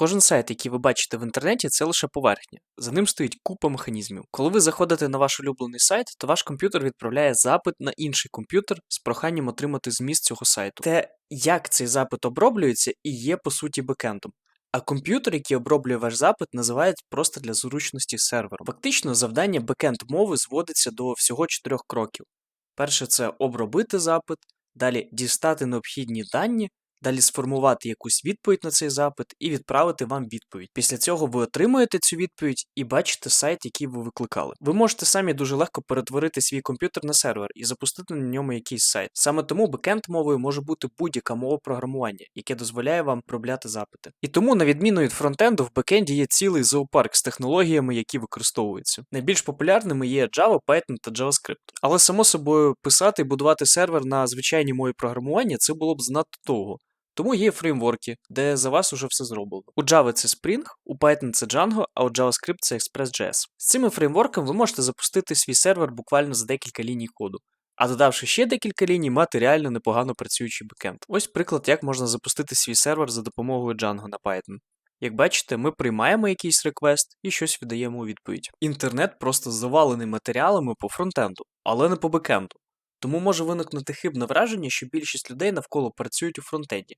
Кожен сайт, який ви бачите в інтернеті, це лише поверхня. За ним стоїть купа механізмів. Коли ви заходите на ваш улюблений сайт, то ваш комп'ютер відправляє запит на інший комп'ютер з проханням отримати зміст цього сайту. Те, як цей запит оброблюється, і є по суті бекендом. А комп'ютер, який оброблює ваш запит, називають просто для зручності сервером. Фактично, завдання бекенд мови зводиться до всього чотирьох кроків. Перше це обробити запит, далі дістати необхідні дані, далі сформувати якусь відповідь на цей запит і відправити вам відповідь. Після цього ви отримуєте цю відповідь і бачите сайт, який ви викликали. Ви можете самі дуже легко перетворити свій комп'ютер на сервер і запустити на ньому якийсь сайт. Саме тому бекенд мовою може бути будь-яка мова програмування, яке дозволяє вам обробляти запити. І тому, на відміну від фронтенду, в бекенді є цілий зоопарк з технологіями, які використовуються. Найбільш популярними є Java, Python та JavaScript. Але само собою писати і будувати сервер на звичайній мові програмування це було б занадто довго. Тому є фреймворки, де за вас уже все зроблено. У Java це Spring, у Python це Django, а у JavaScript це Express.js. З цими фреймворками ви можете запустити свій сервер буквально за декілька ліній коду. А додавши ще декілька ліній, мати реально непогано працюючий бекенд. Ось приклад, як можна запустити свій сервер за допомогою Django на Python. Як бачите, ми приймаємо якийсь реквест і щось віддаємо у відповідь. Інтернет просто завалений матеріалами по фронтенду, але не по бекенду. Тому може виникнути хибне враження, що більшість людей навколо працюють у фронтенді.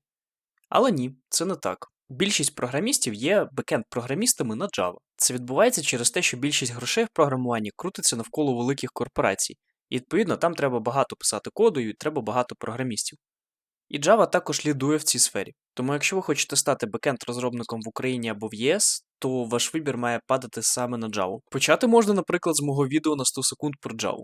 Але ні, це не так. Більшість програмістів є бекенд-програмістами на Java. Це відбувається через те, що більшість грошей в програмуванні крутиться навколо великих корпорацій, і відповідно там треба багато писати коду і треба багато програмістів. І Java також лідує в цій сфері. Тому якщо ви хочете стати бекенд-розробником в Україні або в ЄС, то ваш вибір має падати саме на Java. Почати можна, наприклад, з мого відео на 100 секунд про Java.